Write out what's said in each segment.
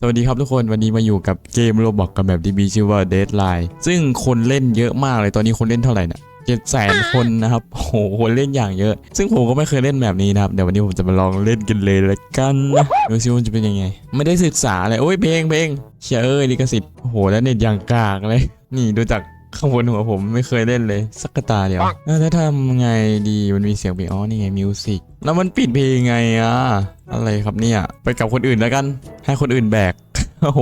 สวัสดีครับทุกคนวันนี้มาอยู่กับเกมโรบอกกับแบบที่มีชื่อว่า Deadline ซึ่งคนเล่นเยอะมากเลยตอนนี้คนเล่นเท่าไหร่นะ่ะเจ็ดแสนคนนะครับโหคนเล่นอย่างเยอะ ซึ่งผมก็ไม่เคยเล่นแบบนี้นะครับ เดี๋ยววันนี้ผมจะมาลองเล่นกันเลยละกันนะดูซิว่าจะเป็นยังไง ไม่ได้ศึกษาเลยโอ้ยเพลงเพลงเชยเอ้ยลิขสิทธิ์โอ้โหแล้วเน็ตอย่างกากเลย นี่ดูจาก ข้างบนหัวผมไม่เคยเล่นเลย สักกระตาเดียวเออแล้วทำไงดีมันมีเสียงเพลงอ๋อนี่ไงมิวสิกแล้วมันปิดเพลงไงอะอะไรครับเนี่ยไปกับคนอื่นแล้วกัน ให้คนอื่นแบกโอ้โห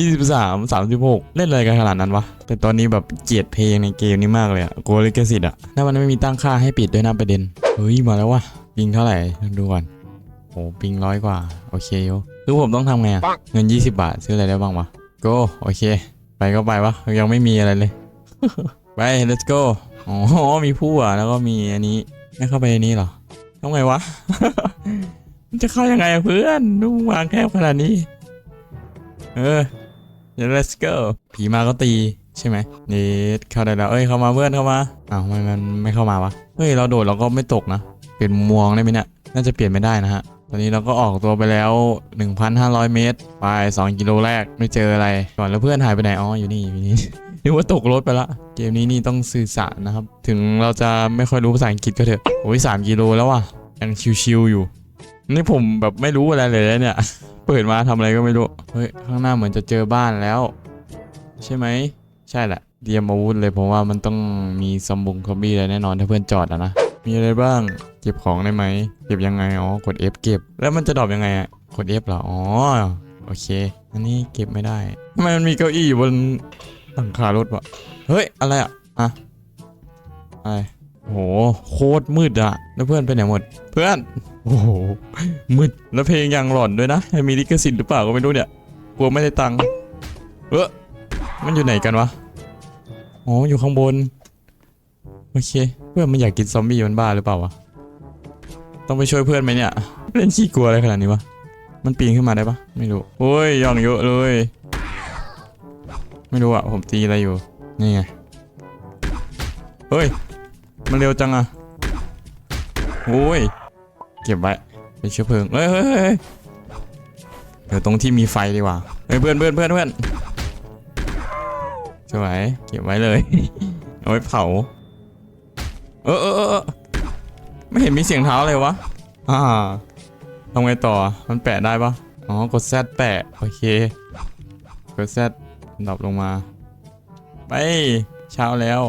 23 36เล่นอะไรกันขนาดนั้นวะ แต่ตอนนี้แบบเกลียดเพลงในเกมนี้มากเลยอะกลัวลิขสิทธิ์อะถ้ามันไม่มีตั้งค่าให้ปิดด้วยนะประเด็น เฮ้ย มาแล้ววะปิงเท่าไหร่ดูก่อนโอ้ปิงร้อยกว่า โอเคโยคือผมต้องทำไงอะเงิน 20 บาทซื้ออะไรได้บ้างวะ go โอเค ไปก็ไปวะ ยังไม่มีอะไรเลย ไป let's go อ๋อ มีผู้อะ แล้วก็มีอันนี้ ไม่เข้าไปในนี้เหรอทำไงวะ มันจะเข้ายังไงเพื่อนดูวางแคบขนาดนี้ เออ let's go ผีมาก็ตีใช่ไหมนี่เข้าได้แล้ว เอ้ย เข้ามาเพื่อนเข้ามา อ้าวทำไมมันไม่เข้ามาวะ เฮ้ย เราโดดเราก็ไม่ตกนะ เปลี่ยนมุมมองได้ไหมเนี่ย น่าจะเปลี่ยนไม่ได้นะฮะ ตอนนี้เราก็ออกตัวไปแล้ว 1,500 เมตร ไป 2 กิโลแรกไม่เจออะไร ก่อนแล้วเพื่อนหายไปไหน อ๋อ อยู่นี่อยู่นี่ นึกว่าตกรถไปละ เกมนี้นี่ต้องสื่อสารนะครับ ถึงเราจะไม่ค่อยรู้ภาษาอังกฤษก็เถอะ โอ้ยสามกิโลแล้วว่ะ ยังชิวๆอยู่ นี่ผมแบบไม่รู้อะไรเลยเนี่ย เปิดมาทำอะไรก็ไม่รู้ เฮ้ย ข้างหน้าเหมือนจะเจอบ้านแล้ว ใช่ไหม ใช่แหละเตรียมอาวุธเลยเพราะว่ามันต้องมีซอมบงคอมบี้อะไรแน่นอนถ้าเพื่อนจอดอะนะ มีอะไรบ้าง เก็บของได้ไหม เก็บยังไง อ๋อ กด F เก็บ แล้วมันจะดรอปยังไงอะกด F เหรอ อ๋อ โอเค อันนี้เก็บไม่ได้ทำไมมันมีเก้าอี้อยู่บน หลังคารถวะเฮ้ย อะไรอะอะอะไรโอ้โหโคตรมืดอะแล้วเพื่อนไปไหนหมด เพื่อน โอ้โห มืด แล้วเพลงยังหลอนด้วยนะ มีลิขสิทธิ์หรือเปล่าก็ไม่รู้เนี่ย กลัวไม่ได้ตังค์ เออมันอยู่ไหนกันวะ อ๋อ อยู่ข้างบน โอเค เพื่อนมันอยากกินซอมบี้มันบ้าหรือเปล่าวะ ต้องไปช่วยเพื่อนไหมเนี่ย เล่นขี้กลัวอะไรขนาดนี้วะ มันปีนขึ้นมาได้ปะไม่รู้ โอ้ยย่องเยอะเลย ไม่รู้อะผมตีอะไรอยู่ นี่ไง เฮ้ย มันเร็วจังอะโอ้ย เก็บไว้ เป็นเชื้อเพลิงเฮ้ยเฮ้ยเฮ้ยเดี๋ยวตรงที่มีไฟดีกว่าเฮ้ยเพื่อนเพื่อนเพื่อนเพื่อนสวยเก็บไว้เลย เอาไว้เผา เออเออเออเออไม่เห็นมีเสียงเท้าเลยวะ อ่าทำไงต่อ มันแปะได้ปะอ๋อ กดแซดแปะ โอเค กดแซด ดรอปลงมา ไป เช้าแล้ว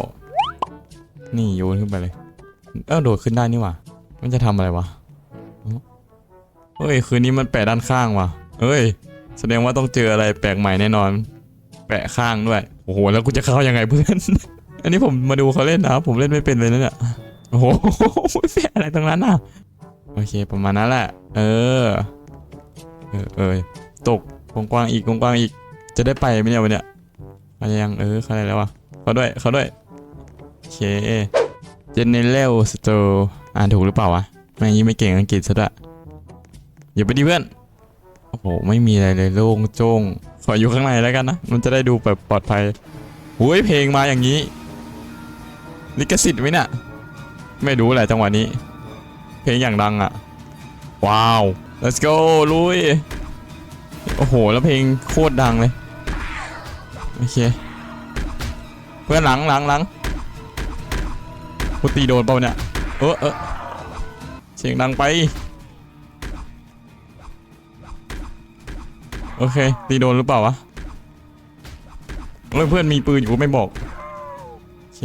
นี่โยนขึ้นไปเลย เออโดดขึ้นได้นี่หว่ามันจะทำอะไรวะเฮ้ย คืนนี้มันแปะด้านข้างว่ะเฮ้ย แสดงว่าต้องเจออะไรแปลกใหม่แน่นอน แปะข้างด้วย โอ้โห แล้วกูจะเข้ายังไงเพื่อน อันนี้ผมมาดูเขาเล่นนะผมเล่นไม่เป็นเลยนะเนี่ย โอ้โหแปะอะไรตรงนั้นน่ะ โอเค ประมาณนั้นแหละ เออ เออเออตกกว้างๆอีกกว้างๆอีก จะได้ไปไหมเนี่ยวันเนี้ยไปยังเออเขาอะไรแล้ววะเขาด้วยเขาด้วยโอเค General Store อ่านถูกหรือเปล่าวะแม่งยิ่งไม่เก่งอังกฤษซะด้วยอย่าไปดิเพื่อนโอ้โหไม่มีอะไรเลยโล่งโจ้งขออยู่ข้างในแล้วกันนะมันจะได้ดูแบบปลอดภัยหุยเพลงมาอย่างนี้ลิขสิทธิ์ไหมเนี่ยไม่รู้แหละจังหวะนี้ เพลงอย่างดังอะ ว้าว let's go ลุย โอ้โห แล้วเพลงโคตรดังเลย โอเค เพื่อนหลังหลังหลังกูตีโดนเปล่าเนี่ย เออเออเสียงดังไป โอเค ตีโดนหรือเปล่าวะเฮ้ยเพื่อนมีปืนอยู่ไม่บอก โอเค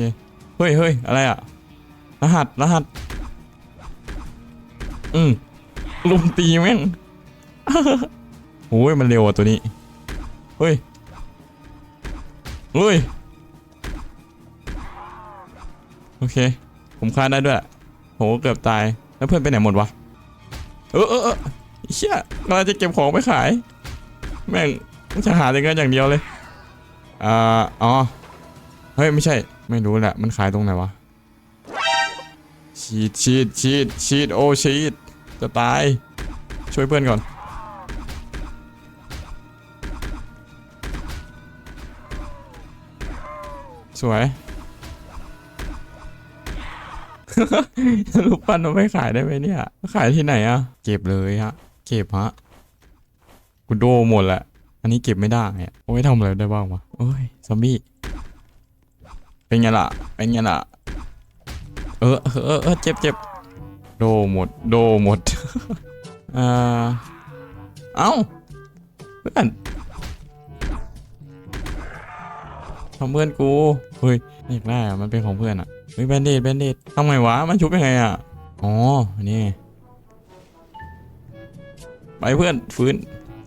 เฮ้ยเฮ้ยอะไรอะรหัส รหัส อืมลุมตีแม่งโอ้ยมันเร็วอะตัวนี้ เฮ้ย เฮ้ย โอเค ผมฆ่าได้ด้วยโหเกือบตาย แล้วเพื่อนไปไหนหมดวะ เออเออเออเชี่ยเราจะเก็บของไปขาย แม่งจะหาแต่เงินอย่างเดียวเลย อ่า อ๋อ เฮ้ย ไม่ใช่ ไม่รู้แหละ มันขายตรงไหนวะ ชีดชีดชีดชีดโอชีดจะตาย ช่วยเพื่อนก่อน สวย รูปปั้นเราไม่ขายได้ไหมเนี่ย ขายที่ไหนอะเก็บเลยฮะ เก็บฮะกูโดหมดแหละอันนี้เก็บไม่ได้อะโอ้ยทำอะไรได้บ้างวะโอ้ยซอมบี้เป็นไงล่ะ เป็นไงล่ะ เออเออเออเออเจ็บเจ็บโดหมด โดหมด เอ่อเอ้าเพื่อน ของเพื่อนกูเฮ้ยอยากได้อะมันเป็นของเพื่อนอะเฮ้ยแบนเดดแบนเดดทำไงวะมันชุบยังไงอะอ๋อนี่ไปเพื่อนฟื้น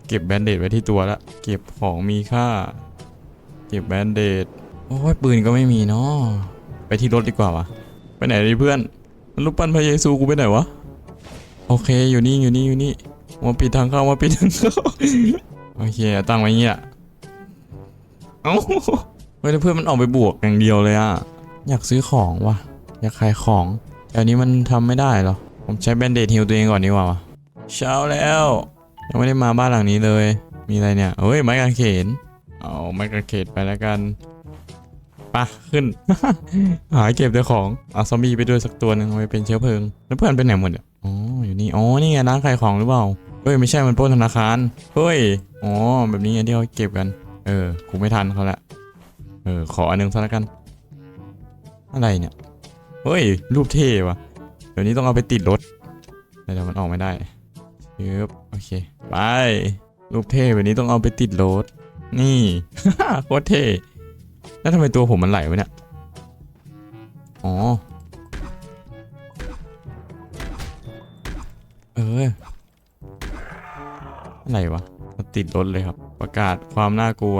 เก็บแบนเดดไว้ที่ตัวละเก็บของมีค่า เก็บแบนเดดโอ้ยปืนก็ไม่มีเนาะไปที่รถดีกว่าวะไปไหนดีเพื่อนมันลูกปั้นพระเยซูกูไปไหนวะโอเคอยู่นี่อยู่นี่อยู่นี่มาปิดทางเข้ามาปิดทางเข้าโอเคตั้งไว้อย่างงี้อะเอ้า ฮ้ยแล้วเพื่อนมันออกไปบวกอย่างเดียวเลยอะอยากซื้อของว่ะ อยากขายของแต่อันนี้มันทำไม่ได้หรอ ผมใช้แบนเดดฮิลตัวเองก่อนดีกว่าวะเช้าแล้วยังไม่ได้มาบ้านหลังนี้เลย มีอะไรเนี่ยเฮ้ยไม้กางเขนเอาไม้กางเขนไปแล้วกันปะขึ้น หาเก็บแต่ของเอาซอมบี้ไปด้วยสักตัวหนึ่งเอาไปเป็นเชื้อเพลิง แล้วเพื่อนไปไหนหมดอ๋ออยู่นี่อ๋อนี่ไงร้านขายของหรือเปล่าเฮ้ยไม่ใช่มันปล้นธนาคารเฮ้ยอ๋อแบบนี้ไงที่เขาเก็บกัน เออกูไม่ทันเขาละ เออ ขออันหนึงซะแล้วกัน อะไรเนี่ย เฮ้ย รูปเท่วะเดี๋ยวนี้ต้องเอาไปติดรถเดี๋ยวมันออกไม่ได้ยึบโอเค ไป รูปเท่แบบนี้ต้องเอาไปติดรถ นี่โคตรเท่ แล้วทำไมตัวผมมันไหลวะเนี่ย อ๋อ เออ อะไรวะติดรถเลยครับ ประกาศความน่ากลัว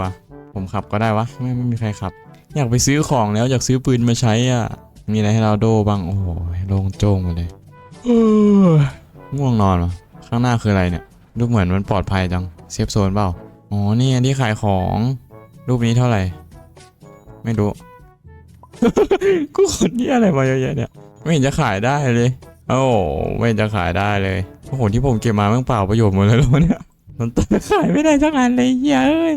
ผมขับก็ได้วะไม่ไม่มีใครขับ อยากไปซื้อของแล้วอยากซื้อปืนมาใช้อะ มีอะไรให้เราโดบ้างโอ้โหโล่งโจ้งมาเลยง่วงนอนวะข้างหน้าคืออะไรเนี่ยรูปเหมือนมันปลอดภัยจังเซฟโซนเปล่าอ๋อนี่ที่ขายของรูปนี้เท่าไหร่ ไม่รู้กูคนนี้อะไรมาเยอะแยะเนี่ย ไม่เห็นจะขายได้เลยโอ้ไม่เห็นจะขายได้เลยโอ้โหที่ผมเก็บมาแม่งเปล่าประโยชน์หมดเลยแล้วเนี่ยมันขายไม่ได้สักอันเลยเยเอ้ย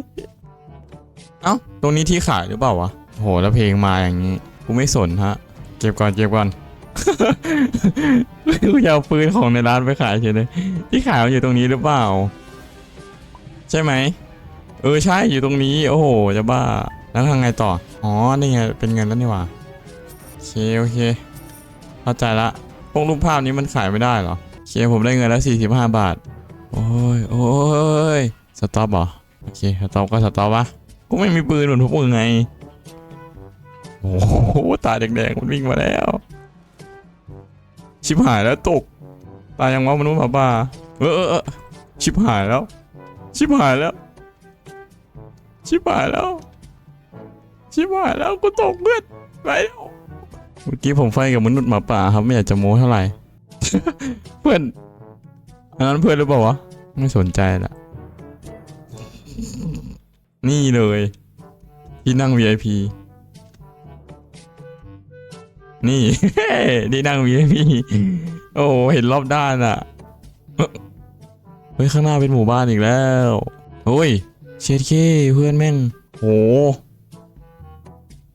เอ้า ตรงนี้ที่ขายหรือเปล่าวะโห แล้วเพลงมาอย่างนี้ กูไม่สนฮะ เก็บก่อนเก็บก่อนกูจะเอาปืนของในร้านไปขายเฉยเลย ที่ขายมันอยู่ตรงนี้หรือเปล่า ใช่ไหม เออใช่อยู่ตรงนี้ โอ้โห จะบ้า แล้วทางไงต่อ อ๋อ นี่ไง เป็นเงินแล้วนี่หว่าโอเคโอเค เข้าใจละ พวกรูปภาพนี้มันขายไม่ได้เหรอโอเคผมได้เงินแล้ว 45 บาท โอ้ยโอ้ยสต็อปเหรอ โอเค สต็อปก็สต็อปวะ กูไม่มีปืนเหมือนพวกมึงไง โอ้โหตาแดงๆมันวิ่งมาแล้ว ชิบหายแล้วตก ตายยังวะมนุษย์หมาป่าเออเออเออชิบหายแล้ว ชิบหายแล้ว ชิบหายแล้ว ชิบหายแล้วกูตกเพื่อนไปแล้วเมื่อกี้ผมไฟกับมนุษย์หมาป่าครับไม่อยากจะโม้เท่าไหร่ เพื่อนอันนั้นเพื่อนหรือเปล่าวะ ไม่สนใจละ นี่เลย ที่นั่ง VIP นี่ ที่นั่ง VIP โอ้เห็นรอบด้านอะ เฮ้ย ข้างหน้าเป็นหมู่บ้านอีกแล้วโอ้ยเชดเคเพื่อนแม่งโห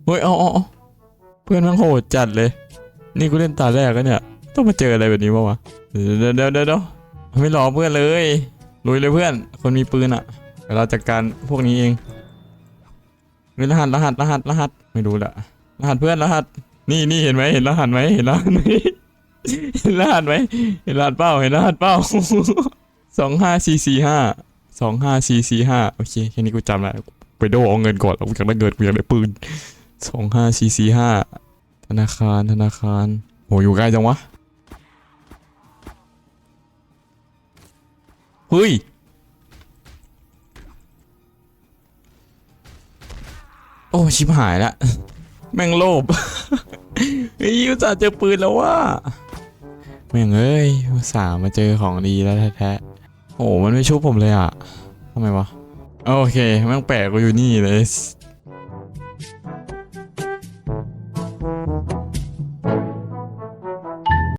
เฮ้ยเอาเอาเพื่อนแมันโหดจัดเลย นี่กูเล่นตาแรกก็เนี่ย ต้องมาเจออะไรแบบนี้ปะวะเดี๋ยวเดี๋ยวเดี๋ยวไม่รอเพื่อนเลยลุยเลยเพื่อน คนมีปืนอะ เดี๋ยวเราจัดการพวกนี้เองเฮ้ยรหัสรหัสรหัสรหัสไม่รู้ละรหัสเพื่อนรหัส นี่นี่เห็นไหมเห็นรหัสไหมเห็นรหัสไหมเห็นรหัสไหมเห็นรหัสเป้าเห็นรหัสเป้าสองห้าสี่สี่ห้าสองห้าสี่สี่ห้าโอเคแค่นี้กูจำล้วไปโดเอาเงินก่อนแล้วกูอยากได้เงินกูอยากได้ปืนสองห้าสี่สี่ห้าธนาคารธนาคารโหอยู่ใกล้จังวะเฮ้ย โอ้ชิบหายละแม่งโลภเฮ้ยูจ่าเจอปืนแล้วว่าแม่งเอ้ยสามาเจอของดีแล้วแท้ๆโอ้มันไม่ชุบผมเลยอะทำไมวะโอเคแม่งแปลกกูอยู่นี่เลย